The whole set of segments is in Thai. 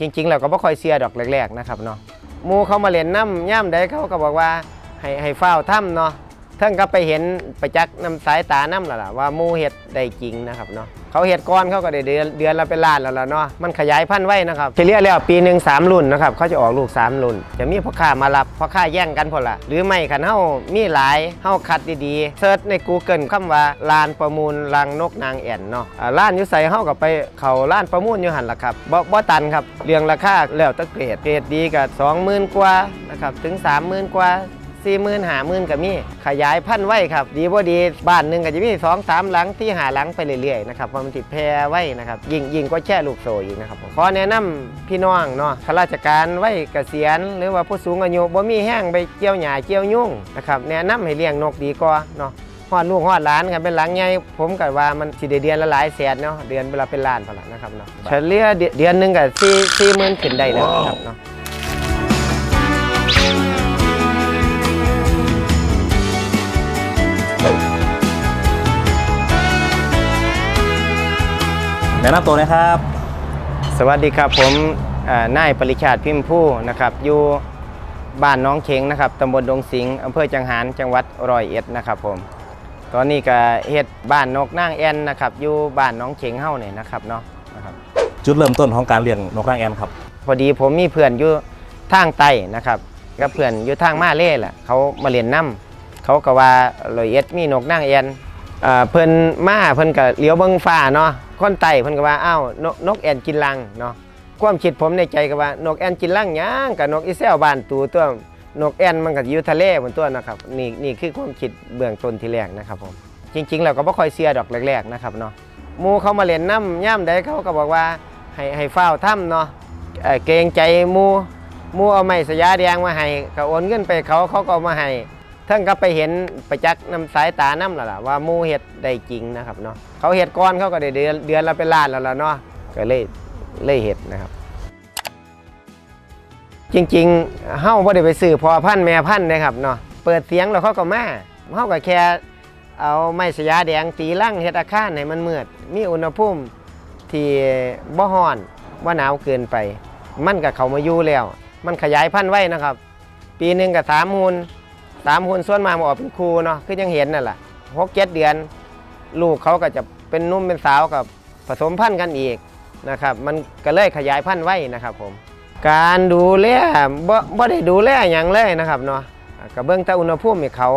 จริงๆเราก็บ่ค่อยเสียดอกแรกๆนะครับเนาะหมูเขามาเล่นน้ำย่ำไดเขาก็บอกว่าให้ให้เฝ้าถ้ำเนาะ เท่งก็ไปเห็นไปจักน้ำสายตาน้ำล้วล่ะว่ามูเห็ดได้จริงนะครับเนาะเขาเห็ดก้อนเขาก็ได้เดือนเดือนละเป็นล้านแล้วล่ะเนาะมันขยายพันธุ์ไว้นะครับเฉลี่ยแล้วปีหนึ่งสามรุ่นนะครับเขาจะออกลูกสามรุ่น จะมีพ่อค้ามารับพ่อค้าแย่งกันพอละหรือไม่คันเฮามีหลายเฮาคัดดีๆเซิร์ชใน Google คำว่าลานประมูลรังนกนางแอ่นเนาะอ่าร้านยู่ใส่เฮาก็ไปเขาร้านประมูลอยู่หันล่ะครับบ่บ่ตันครับเรียงราคาแล้วตะเกรดเกรดดีก็20,000กว่านะครับถึง30,000กว่า สี่หมื่นหาหมื่นก็มีขยายพันธุ์ไว้ครับ ดีบ่ดีบ้านหนึ่งก็จะมีสองสามหลังที่หาหลังไปเรื่อยๆนะครับเพราะมันติดแพร่ไว้นะครับยิงยิงก็แช่ลูกโซ่อีกนะครับขอแนะนำพี่น้องเนาะข้าราชการไว้เกษียณ หรือว่าผู้สูงอายุบ่มีแห้งไปเกี่ยวหญ้าเกี่ยวยุ่งนะครับแนะนำให้เลี้ยงนกดีกว่าเนาะฮอดลูกฮอดหลานกันเป็นหลังใหญ่ผมก็ว่ามันสิเดือนละหลายแสนเนาะเดือนเวลาเป็นล้านพอละนะครับเนาะเฉลี่ยเดือนหนึ่งก็สี่สี่หมื่นขึ้นได้แล้วครับเนาะ แนะนำตัวนะครับ สวัสดีครับผมเอ่อนายปริชาติพิมพ์ผู้นะครับ อยู่บ้านน้องเข็งนะครับตำบลดงสิงห์อำเภอจังหารจังหวัดร้อยเอ็ดนะครับผม ตอนนี้ก็เฮ็ดบ้านนกนางแอนนะครับอยู่บ้านน้องเข็งเฮาเนี่ยนะครับเนาะนะครับ จุดเริ่มต้นของการเลี้ยงนกนางแอ่นครับ พอดีผมมีเพื่อนอยู่ทางใต้นะครับกับเพื่อนอยู่ทางมาเล่แหละเขามาเรียนน้ำเขาก็ว่าร้อยเอ็ดมีนกนางแอนอ่าเพิ่นมาเพิ่นก็เลี้ยวเบิ่งฟ้าเนาะ คนไต้เพิ่นก็ว่าอ้าวนกนกแอ่นกินรังเนาะความคิดผมในใจก็ว่านกแอ่นกินล่างหยังกับนกอีแซวบ้านตูตัวนกแอ่นมันก็อยู่ทะเลบนตัวนะครับนี่นี่คือความคิดเบื้องต้นที่แรกนะครับผมจริงๆเราก็บ่ค่อยเสียดอกแรกๆนะครับเนาะมูเขามาเล่นน้ำย่ำใดเขาก็บอกว่าให้ให้เฝ้าถ้ำเนาะเเกรงใจมูมูเอาไม้สยาแดงมาให้ก็โอนเงินไปเขาเขาก็มาให้ เท่งก็ไปเห็นไปจักน้ำสายตาน้ำแล้วล่ะว่ามูเห็ดได้จริงนะครับเนาะเขาเห็ดก้อนเขาก็ได้เดือนเดือนละเป็นล้านแล้วล่ะเนาะก็เลยเลยเห็ดนะครับ จริงๆเฮาบ่ได้ไปซื้อพอพันแม่พันนะครับเนาะเปิดเสียงแล้วเขาก็มาเฮาก็แค่เอาไม้สยาแดงตีลั่งเฮ็ดอาคารให้มันเมือดมีอุณหภูมิที่บ่ร้อนบ่าหนาวเกินไป มันก็เขามาอยู่แล้ว มันขยายพันธุ์ไว้นะครับ ปีหนึ่งก็สามหุ่น สามหุ่นส่วนมากมันออกเป็นครูเนาะคือยังเห็นนั่นแหละหกเจ็ดเดือน ลูกเขาก็จะเป็นหนุ่มเป็นสาวกับผสมพันธุ์กันอีกนะครับ มันก็เลยขยายพันธุ์ไว้นะครับผม การดูแลบ่บ่ได้ดูแลอย่างเลยนะครับเนาะอ่าก็เบิ่งแต่อุณหภูมิให้เขา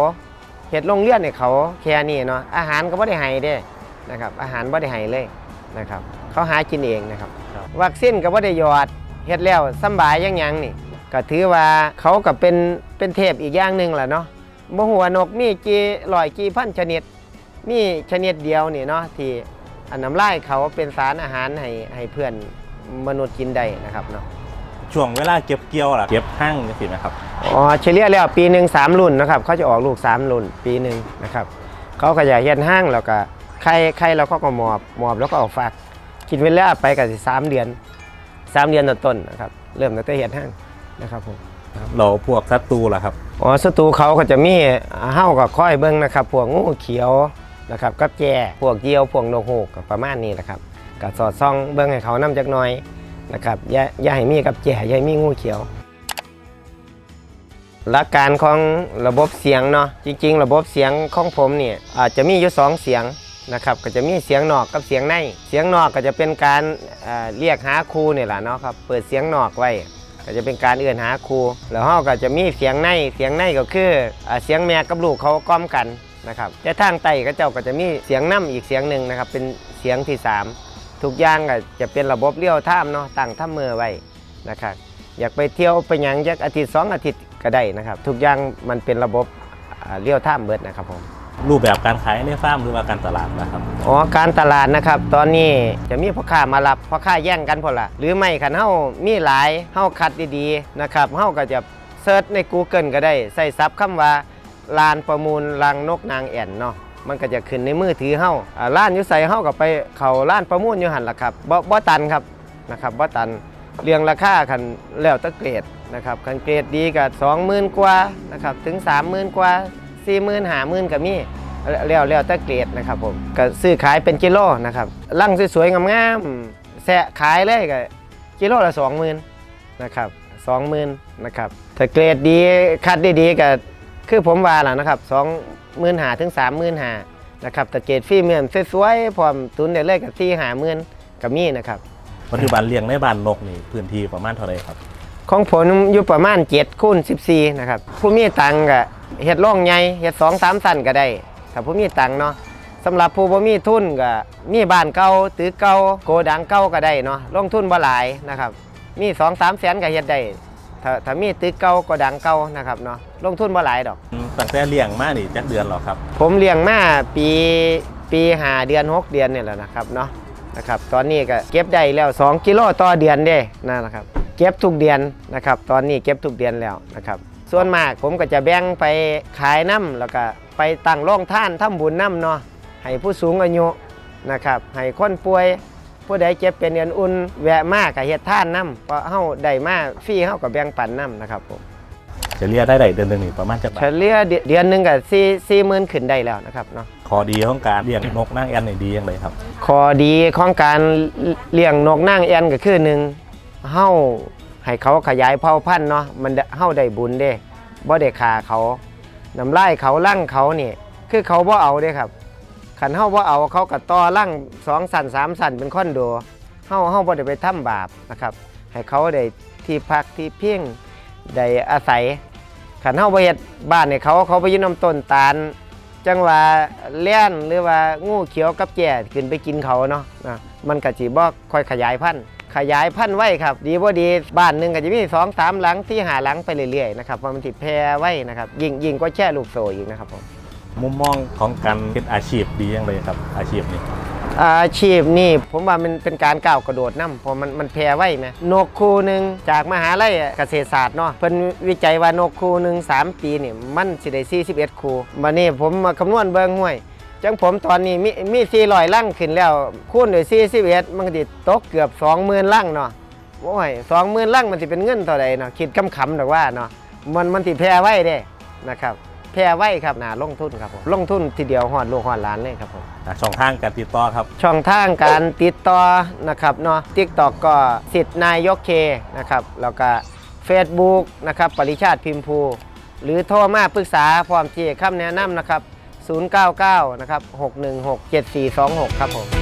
เฮ็ดโรงเรือนให้เขาแค่นี้เนาะอาหารก็บ่ได้ให้เด้นะครับอาหารบ่ได้ให้เลยนะครับเขาหากินเองนะครับครับวัคซีนก็บ่ได้หยอดเฮ็ดแล้วสำบายอย่างหยังนี่ ก็ถือว่าเขาก็เป็นเป็นเทพอีกอย่างหนึงแหละเนาะบ่ฮู้ว่านกมีกี่ร้อยกี่พันชนิด มีชนิดเดียวนี่เนาะที่อันน้ำลายเขาเป็นสารอาหารให้ให้เพื่อนมนุษย์กินได้นะครับเนาะช่วงเวลาเก็บเกี่ยวล่ะเก็บห้างจะสิไหมครับอ๋อเฉลี่ยแล้วปีหนึ่งสามรุ่นนะครับเขาจะออกลูกสามรุ่นปีหนึ่งนะครับเขาก็จะเฮ็ดห้างแล้วก็ไข่ไข่แล้วเขาก็หมอบหมอบแล้วก็ออกฝักกินเวลาไปก็สิสามเดือนสามเดือนต้นๆนะครับเริ่มตั้งแต่เฮ็ดห้าง นะครับผมเราพวกศัตรูล่ะครับอ๋อศัตรูเขาก็จะมีเฮ้ากับค่อยเบิ้งนะครับพวกงูเขียวนะครับกับแจพวกเหยี่ยวพวกนกฮูกก็ประมาณนี้แหละครับก็สอดส่องเบิ้งให้เขานํจักหน่อยนะครับอย่าอย่าให้มีกับแจอย่าให้มีงูเขียวหลักการของระบบเสียงเนาะจริง ๆ ระบบเสียงของผมเนี่ยอาจจะมีอยู่สองเสียงนะครับก็จะมีเสียงนอกกับเสียงใน เสียงนอกก็จะเป็นการเอ่อเรียกหาครูเนี่ยแหละเนาะครับเปิดเสียงนอกไว้ ก็จะเป็นการเอื้อนหาครูแล้วเราก็จะมีเสียงในเสียงในก็คือเสียงแม่กับลูกเขาก้อมกันนะครับแต่ทางไต่ก็เจ้าก็จะมีเสียงน้ำอีกเสียงหนึ่งนะครับเป็นเสียงที่สามทุกอย่างก็จะเป็นระบบเลี้ยวท่ามเนาะตั้งท่ามือไว้นะครับอยากไปเที่ยวไปหยังจักอาทิตย์สองอาทิตย์ก็ได้นะครับ ทุกอย่างมันเป็นระบบเลี้ยวท่ามเบิดนะครับผม รูปแบบการขายในฟาร์มหรือว่าการตลาดนะครับอ๋อการตลาดนะครับ ตอนนี้จะมีพ่อค้ามารับพ่อค้าแย่งกันพอละหรือไม่คันเฮามีหลายเฮาคัดดีๆนะครับเฮาก็จะเซิร์ชใน Google ก็ได้ใส่ซับคำว่าลานประมูลรังนกนางแอ่นเนาะมันก็จะขึ้นในมือถือเฮาอ่าร้านอยู่ใส่เฮาก็ไปเข้าร้านประมูลอยู่หันล่ะครับบ่บ่ตันครับนะครับบ่ตันเรียงราคาคันแล้วแตะเกรดนะครับคันเกรดดีก็20,000กว่านะครับถึง 30,000กว่า 40,000 50,000ก็มีแล้วแล้วแตะเกรดนะครับผมก็ซื้อขายเป็นกิโลนะครับลังสวยๆงามๆแซะขายเลยก็กิโลละ20,000นะครับ20,000นะครับถ้าเกรดดีคัดได้ดีก็คือผมว่าล่ะนะครับ25,000ถึง35,000นะครับถ้าเกรดฟรีเมียมสวยๆพร้อมตุนได้เลยก็4-50,000ก็มีนะครับปัจจุบันเลี้ยงในบ้านนกนี่พื้นที่ประมาณเท่าไหรครับ ของผมอยู่ประมาณ7คูณ14นะครับผู้มีตังค์ก็ เฮ็ดร่องใหญ่เฮ็ด2 3สั้นก็ได้ถ้าผู้มีตังค์เนาะสำหรับผู้บ่มีทุนก็มีบ้านเก่าตึกเก่าโกดังเก่าก็ได้เนาะลงทุนบ่หลายนะครับมี2 3แสนก็เฮ็ดได้ถ้าถ้ามีตึกเก่าโกดังเก่านะครับเนาะลงทุนบ่หลายดอกตั้งแต่เลี้ยงมานี่จักเดือนหรอครับ ผมเลี้ยงมาปีปีหาเดือน6เดือนเนี่ยแหละนะครับเนาะนะครับตอนนี้ก็เก็บได้แล้ว 2 กิโลต่อเดือนเด้นะครับ เก็บทุกเดือนนะครับ ตอนนี้เก็บทุกเดือนแล้วนะครับ ส่วนมากผมก็จะแบ่งไปขายน้ำแล้วก็ไปตั้งโรงท่านทำบุญน้ำเนาะให้ผู้สูงอายุนะครับให้คนป่วยผู้ใดเจ็บเป็นเดือนอุ่นแวะมากกับเฮ็ดท่านน้ำเพราะเฮาได้มาฟรีเฮาก็แบ่งปันน้ำนะครับผมจะเลี้ยได้ได้เดือนหนึ่งนี่ประมาณจักบาเฉทลี่ยเดือนเดือนหนึงก็สี่สี่หมื่นขึ้นได้แล้วนะครับเนาะข้อดีของการเลี้ยงนกนางแอ่นนี่ดีอย่างไรครับข้อดีของการเลี้ยงนกนางแอ่นก็คือหนึ่งเฮา ให้เขาขยายเผ่าพันธุ์เนาะมันได้เฮาได้บุญเด้บ่ได้ฆ่าเขาน้ำลายเขาลั่งเขานี่คือเขาบ่เอาเด้ครับคันเฮาบ่เอาเขาก็ต่อลั่งสองสันสามสันเป็นคอนโดเฮาเฮาบ่ได้ไปทำบาปนะครับให้เขาได้ที่พักที่เพียงได้อาศัยคันเฮาบ่เฮ็ดบ้านให้เขาเขาไปยืนน้ำต้นตาลจังว่าเลี้ยนหรือว่างูเขียวกับแก่ขึ้นไปกินเขาเนาะนะมันก็สิบ่ค่อยขยายพันธุ์ ขยายพันธุ์ไว้ครับ ดีบ่ดีบ้านหนึงก็จะมีสองสามหลังที่หาหลังไปเรื่อยๆนะครับเพราะมันสิแพร่ไว้นะครับยิ่งยิ่งก็แช่ลูกโซ่อีกนะครับผมมุมมองของการเป็นอาชีพดีอย่างไรครับ อาชีพนี้อาชีพนี่ผมว่ามันเป็นการก้าวกระโดดน้ำเพราะมันมันแพร่ไว้ไหมนกคู่หนึ่งจากมหาลัยเกษตรศาสตร์เนาะเพิ่นวิจัยว่านกคู่หนึ่งสามปีนี่มันสิได้41 คู่มานี่ผมมาคำนวณเบิ่งห้วย จังผมตอนนี้มีมี400ลังขึ้นแล้วคูณด้วย41มันก็สิตกเกือบ20,000ลังเนาะโอ้ย20,000ลังมันสิเป็นเงินเท่าใดเนาะคิดคำๆดอกว่าเนาะมันมันสิแพร่ไว้เด้นะครับแพร่ไว้ครับน่าลงทุนครับผมลงทุนทีเดียวฮอดลูกฮอดหลานเลยครับผมอะช่องทางการติดต่อครับ ช่องทางการติดต่อนะครับเนาะทิกตอกก็สิทธิ์นายกเคนะครับแล้วก็ Facebook นะครับปริชาติพิมพูหรือโทรมาปรึกษาพร้อมที่คำแนะนำนะครับ 099 นะครับ 616 7426 ครับผม